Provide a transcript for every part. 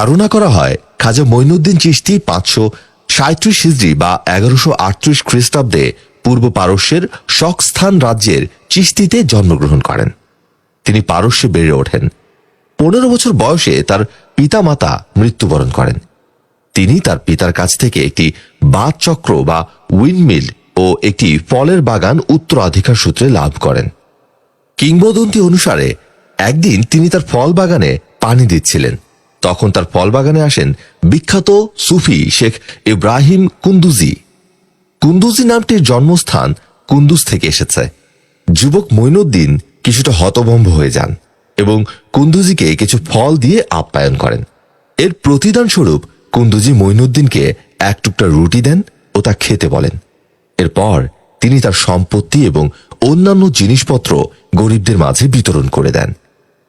ধারণা করা হয় খাজা মঈনুদ্দিন চিশতি পাঁচশো সাঁত্রিশ হিজড়ি বা এগারোশো আটত্রিশ খ্রিস্টাব্দে পূর্ব পারস্যের শকস্থান রাজ্যের চিশতিতে জন্মগ্রহণ করেন। তিনি পারস্যে বেড়ে ওঠেন। পনেরো বছর বয়সে তার পিতামাতা মৃত্যুবরণ করেন। তিনি তার পিতার কাছ থেকে একটি বাদ চক্র বা উইন্ডমিল ও একটি ফলের বাগান উত্তরাধিকার সূত্রে লাভ করেন। কিংবদন্তি অনুসারে একদিন তিনি তার ফল বাগানে পানি দিচ্ছিলেন। তখন তার ফল বাগানে আসেন বিখ্যাত সুফি শেখ ইব্রাহিম কুন্দুজি। কুন্দুজি নামটির জন্মস্থান কুন্দুজ থেকে এসেছে। যুবক মঈনুদ্দিন কিছুটা হতভম্ব হয়ে যান এবং কুন্দুজিকে কিছু ফল দিয়ে আপ্যায়ন করেন। এর প্রতিদান স্বরূপ কুন্দুজি মঈনুদ্দিনকে এক টুকটা রুটি দেন ও তা খেতে বলেন। এরপর তিনি তার সম্পত্তি এবং অন্যান্য জিনিসপত্র গরিবদের মাঝে বিতরণ করে দেন।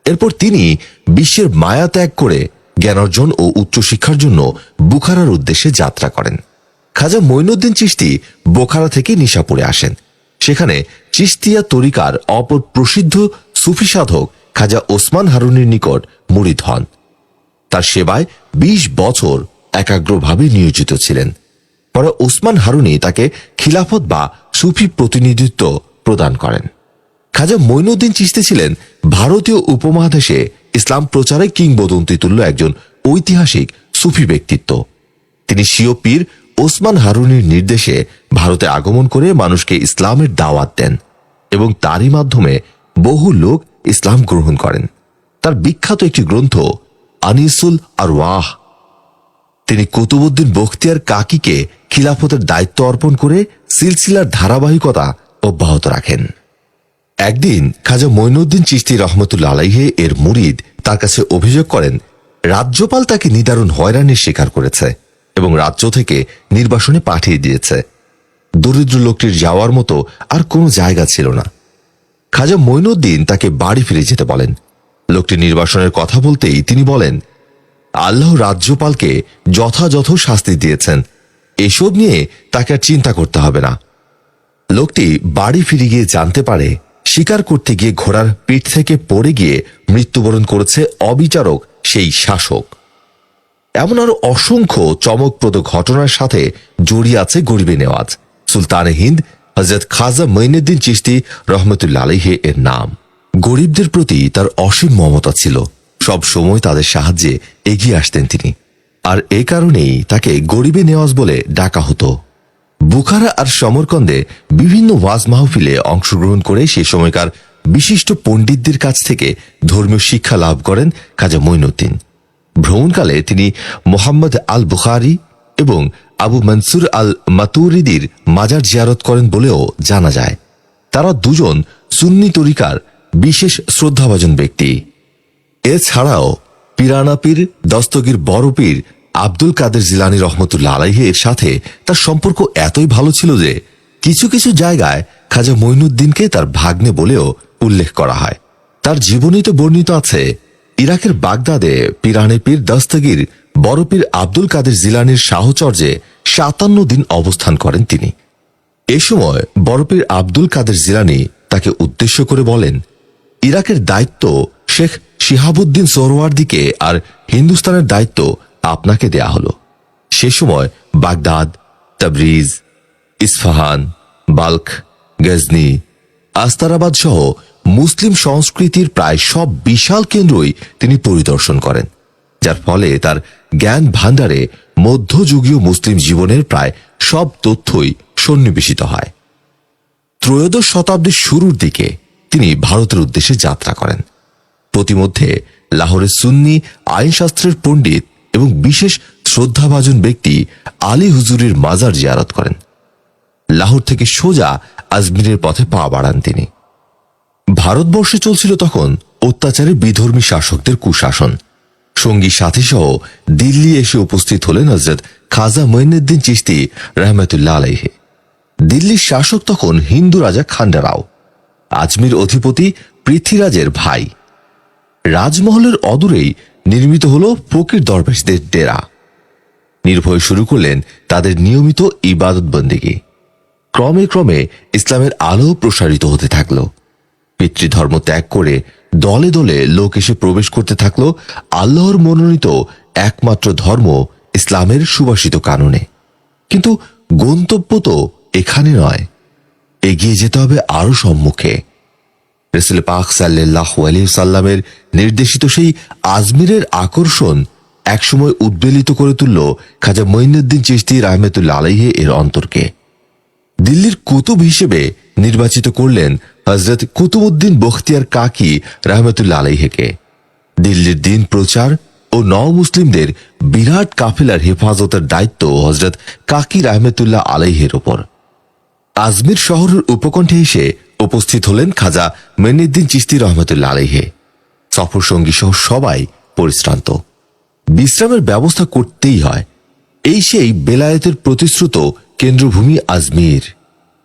এরপর তিনি বিশ্বের মায়া ত্যাগ করে জ্ঞানার্জন ও উচ্চশিক্ষার জন্য বুখারার উদ্দেশ্যে যাত্রা করেন। খাজা মঈনুদ্দিন চিশতি বোখারা থেকে নিশাপুরে আসেন। সেখানে চিস্তিয়া তরিকার অপর প্রসিদ্ধ সুফি সাধক খাজা ওসমান হারুনের নিকট মুরিদ হন। তার সেবায় ২০ বছর একাগ্রভাবে নিয়োজিত ছিলেন। পরে ওসমান হারুনি তাকে খিলাফত বা সুফি প্রতিনিধিত্ব প্রদান করেন। খাজা মঈনুদ্দিন চিশতি ছিলেন ভারতীয় উপমহাদেশে ইসলাম প্রচারে কিংবদন্তি তুল্য একজন ঐতিহাসিক সুফি ব্যক্তিত্ব। তিনি স্বীয় পীর ওসমান হারুনির নির্দেশে ভারতে আগমন করে মানুষকে ইসলামের দাওয়াত দেন এবং তারই মাধ্যমে বহু লোক ইসলাম গ্রহণ করেন। তার বিখ্যাত একটি গ্রন্থ আনিসুল আর ওয়াহ তিনি কুতুবুদ্দিন বখতিয়ার কাকিকে খিলাফতের দায়িত্ব অর্পণ করে সিলসিলার ধারাবাহিকতা অব্যাহত রাখেন। একদিন খাজা মঈনুদ্দিন চিশতি রহমতুল্লা আলাইহে এর মুরিদ তার কাছে অভিযোগ করেন, রাজ্যপাল তাকে নিদারুণ হয়রানির শিকার করেছে এবং রাজ্য থেকে নির্বাসনে পাঠিয়ে দিয়েছে। দরিদ্র লোকটির যাওয়ার মতো আর কোনো জায়গা ছিল না। খাজা মঈনুদ্দিন তাকে বাড়ি ফিরে যেতে বলেন। লোকটি নির্বাসনের কথা বলতেই তিনি বলেন, আল্লাহ রাজ্যপালকে যথাযথ শাস্তি দিয়েছেন। এসব নিয়ে তাকে আর চিন্তা করতে হবে না। লোকটি বাড়ি ফিরে গিয়ে জানতে পারে শিকার করতে গিয়ে ঘোড়ার পিঠ থেকে পড়ে গিয়ে মৃত্যুবরণ করেছে অবিচারক সেই শাসক। এমন আরও অসংখ্য চমকপ্রদ ঘটনার সাথে জড়িয়ে আছে গরিবে নেওয়াজ। সুলতান হিন্দ হজরত খাজা মঈনুদ্দিন চিশতি রহমতুল্লা আলহে এর নাম। গরিবদের প্রতি তার অসীম মমতা ছিল। সব সময় তাদের সাহায্যে এগিয়ে আসতেন তিনি। আর এ কারণেই তাকে গরিবে নেওয়াজ বলে ডাকা হতো। বুখারা আর সমরকন্দে বিভিন্ন ওয়াজ মাহফিলে অংশগ্রহণ করে সে সময়কার বিশিষ্ট পণ্ডিতদের কাছ থেকে ধর্মীয় শিক্ষা লাভ করেন খাজা মঈনুদ্দিন। ভ্রমণকালে তিনি মোহাম্মদ আল বুখারি এবং আবু মনসুর আল মাতুরিদির মাজার জিয়ারত করেন বলেও জানা যায়। তারা দুজন সুন্নি তরিকার বিশেষ শ্রদ্ধাভাজন ব্যক্তি। এছাড়াও পিরানা পীর, দস্তগীর বড় পীর আব্দুল কাদের জিলানি রহমতুল্লা আলাইহে এর সাথে তার সম্পর্ক এতই ভালো ছিল যে কিছু কিছু জায়গায় খাজা মঈনুদ্দিনকে তার ভাগ্নে বলেও উল্লেখ করা হয়। তার জীবনীতে বর্ণিত আছে, ইরাকের বাগদাদে পিরানে পীর দস্তগীর বড় পীর আব্দুল কাদের জিলানির সাহচর্যে সাতান্ন দিন অবস্থান করেন তিনি। এ সময় বরপীর আব্দুল কাদের জিলানি তাকে উদ্দেশ্য করে বলেন, ইরাকের দায়িত্ব শেখ শিহাবুদ্দিন সোহরওয়ার্দিকে আর হিন্দুস্তানের দায়িত্ব আপনাকে দেয়া হলো। সে সময় Baghdad, Tabriz, Isfahan, Balkh, Ghazni, Astarabad সহ মুসলিম সংস্কৃতির প্রায় সব বিশাল কেন্দ্রই তিনি পরিদর্শন করেন, যার ফলে তার জ্ঞান ভাণ্ডারে মধ্যযুগীয় মুসলিম জীবনের প্রায় সব তথ্যই সন্নিবেশিত হয়। ত্রয়োদশ শতাব্দীর শুরুর দিকে তিনি ভারতের উদ্দেশ্যে যাত্রা করেন। প্রতিমধ্যে লাহোরের সুন্নি আইনশাস্ত্রের পণ্ডিত এবং বিশেষ শ্রদ্ধাভাজন ব্যক্তি আলী হুজুরের মাজার জিয়ারত করেন। লাহোর থেকে সোজা আজমিরের পথে পা বাড়ান তিনি। ভারতবর্ষে চলছিল তখন অত্যাচারে বিধর্মী শাসকদের কুশাসন। সঙ্গী সাথী সহ দিল্লি এসে উপস্থিত হলেন হজরত খাজা মঈনুদ্দিন চিশতি রহমতুল্লাহ আলাইহে। দিল্লির শাসক তখন হিন্দু রাজা খান্ডারাও আজমির অধিপতি পৃথ্বীরাজের ভাই। রাজমহলের অদূরেই নির্মিত হল ফকির দরবেশদের ডেরা নির্ভয় শুরু করলেন তাদের নিয়মিত ইবাদত বন্দিগি। ক্রমে ক্রমে ইসলামের আলো প্রসারিত হতে থাকল। পিতৃধর্ম ত্যাগ করে দলে দলে লোক এসে প্রবেশ করতে থাকল আল্লাহর মনোনীত একমাত্র ধর্ম ইসলামের সুবাসিত কানুনে। কিন্তু গন্তব্য তো এখানে নয়। এগিয়ে যেতে হবে আরও সম্মুখে। রসুল পাক সাল্লাহ সাল্লামের নির্দেশিত সেই আজমিরের আকর্ষণ একসময় উদ্বেলিত করে তুলল খাজা মঈনুদ্দিন চিশতি রাহমেতুল্লা আলাইহে এর অন্তরকে। দিল্লির কুতুব হিসেবে নির্বাচিত করলেন হজরত কুতুবুদ্দিন বখতিয়ার কাকি রাহমেতুল্লা আলাইহেকে। দিল্লির দিন প্রচার ও নও মুসলিমদের বিরাট কাফেলার হেফাজতের দায়িত্ব হজরত কাকি রাহমেতুল্লাহ আলাইহের ওপর। আজমির শহরের উপকণ্ঠে এসে উপস্থিত হলেন খাজা মেনুদ্দিন চিস্তি রহমতুল্লা আলাইহে। সফর সঙ্গী সহ সবাই পরিশ্রান্ত। বিশ্রামের ব্যবস্থা করতেই হয়। এই সেই বেলায়েতের প্রতিশ্রুত কেন্দ্রভূমি আজমির।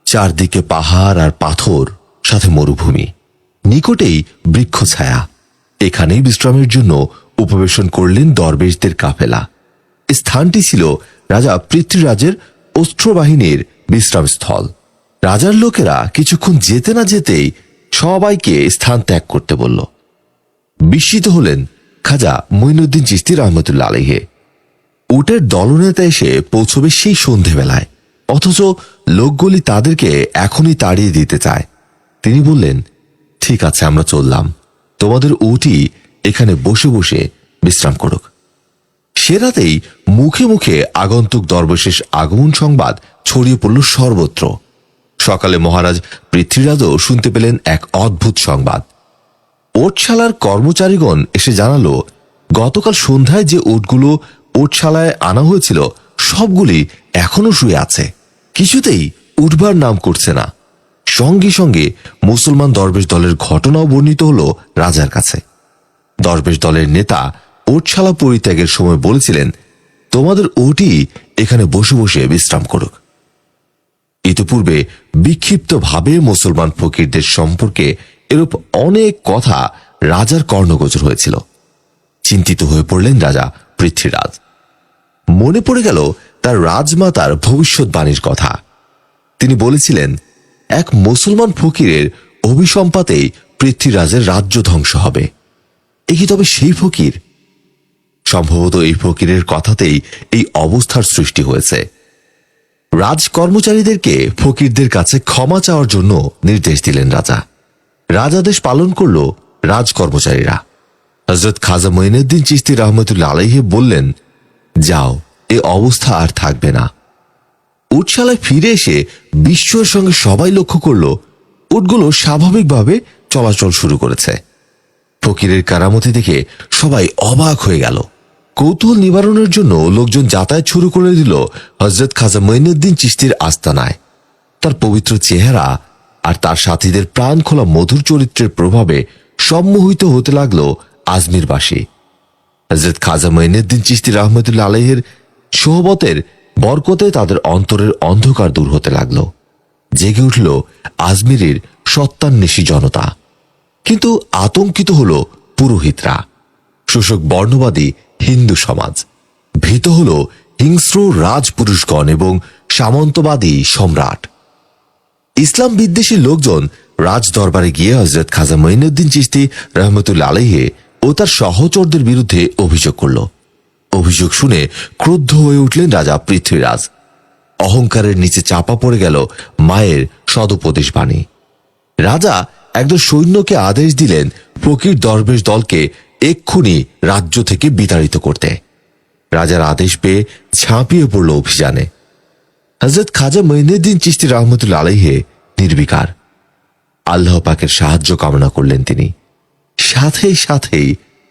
চারদিকে পাহাড় আর পাথর, সাথে মরুভূমি। নিকটেই বৃক্ষ ছায়া এখানেই বিশ্রামের জন্য উপবেশন করলেন দরবেশদের কাফেলা। স্থানটি ছিল রাজা পৃথ্বীরাজের অস্ত্রবাহিনীর বিশ্রামস্থল। রাজার লোকেরা কিছুক্ষণ যেতে না যেতেই সবাইকে স্থান ত্যাগ করতে বলল। বিস্মিত হলেন খাজা মঈনুদ্দিন চিস্তি রহমতুল্লা আলহে উটের দলনেতা এসে পৌঁছবে সেই সন্ধেবেলায়। অথচ লোকগুলি তাদেরকে এখনই তাড়িয়ে দিতে চায়। তিনি বললেন, ঠিক আছে, আমরা চললাম। তোমাদের উটি এখানে বসে বসে বিশ্রাম করুক। সে রাতেই মুখে মুখে আগন্তুক দরবেশেষ আগমন সংবাদ ছড়িয়ে পড়ল সর্বত্র। সকালে মহারাজ পৃথ্বীরাজও শুনতে পেলেন এক অদ্ভুত সংবাদ। ওটশালার কর্মচারীগণ এসে জানালো, গতকাল সন্ধ্যায় যে ওটগুলো ওটশালায় আনা হয়েছিল, সবগুলি এখনও শুয়ে আছে। কিছুতেই উঠবার নাম করছে না। সঙ্গে সঙ্গে মুসলমান দরবেশ দলের ঘটনাও বর্ণিত হল রাজার কাছে। দরবেশ দলের নেতা ওটশালা পরিত্যাগের সময় বলেছিলেন, তোমাদের ওটি এখানে বসে বসে বিশ্রাম করুক। ইতিপূর্বে বিক্ষিপ্তভাবে মুসলমান ফকিরদের সম্পর্কে এরূপ অনেক কথা রাজার কর্ণগোচর হয়েছিল। চিন্তিত হয়ে পড়লেন রাজা পৃথ্বীরাজ। মনে পড়ে গেল তার রাজমাতার ভবিষ্যৎবাণীর কথা। তিনি বলেছিলেন, এক মুসলমান ফকিরের অভিসম্পাতেই পৃথ্বীরাজের রাজ্য ধ্বংস হবে। এ কি তবে সেই ফকির? সম্ভবত এই ফকিরের কথাতেই এই অবস্থার সৃষ্টি হয়েছে। রাজ কর্মচারীদেরকে ফকিরদের কাছে ক্ষমা চাওয়ার জন্য নির্দেশ দিলেন রাজা। রাজাদেশ পালন করল রাজ কর্মচারীরা হজরত খাজা মঈনুদ্দিন চিস্তি রহমতুল্লা আলাইহে বললেন, যাও, এ অবস্থা আর থাকবে না। উটশালায় ফিরে এসে বিশ্বর সঙ্গে সবাই লক্ষ্য করল, উটগুলো স্বাভাবিকভাবে চলাচল শুরু করেছে। ফকিরের কারামতি দেখে সবাই অবাক হয়ে গেল। কৌতূহল নিবারণের জন্য লোকজন যাতায়াত শুরু করে দিল হজরত খাজা মঈনুদ্দিন চিস্তির আস্তানায়। তার পবিত্র চেহারা আর তার সাথীদের প্রাণ খোলা মধুর চরিত্রের প্রভাবে সম্মোহিত হতে লাগল আজমিরবাসী। হজরত খাজা মঈনুদ্দিন চিস্তি রহমতুল্লা আলহের সোহবতের বরকতে তাদের অন্তরের অন্ধকার দূর হতে লাগল। জেগে উঠল আজমিরের সত্যান্বেষী জনতা। কিন্তু আতঙ্কিত হল পুরোহিতরা। শোষক বর্ণবাদী হিন্দু সমাজ। ভীত হল হিংস্র রাজপুরুষগণ এবং সামন্তবাদী সম্রাট। ইসলাম বিদ্বেষী লোকজন রাজ দরবারে গিয়ে হজরত খাজা মঈনুদ্দিন চিস্তি রহমতুল্লা আলহে ও তার সহচরদের বিরুদ্ধে অভিযোগ করল। অভিযোগ শুনে ক্রুদ্ধ হয়ে উঠলেন রাজা পৃথ্বীরাজ। অহংকারের নিচে চাপা পড়ে গেল মায়ের সদুপদেশ বাণী। রাজা একদল সৈন্যকে আদেশ দিলেন, ফকির দরবেশ দলকে এক্ষুনি রাজ্য থেকে বিতাড়িত করতে। রাজার আদেশ পেয়ে ঝাঁপিয়ে পড়ল অভিযানে। হজরত খাজা মঈনুদ্দিন চিস্তি রহমতুল আলহে নির্বিকার। আল্লাহ পাকের সাহায্য কামনা করলেন তিনি। সাথে সাথেই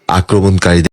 আক্রমণকারীদের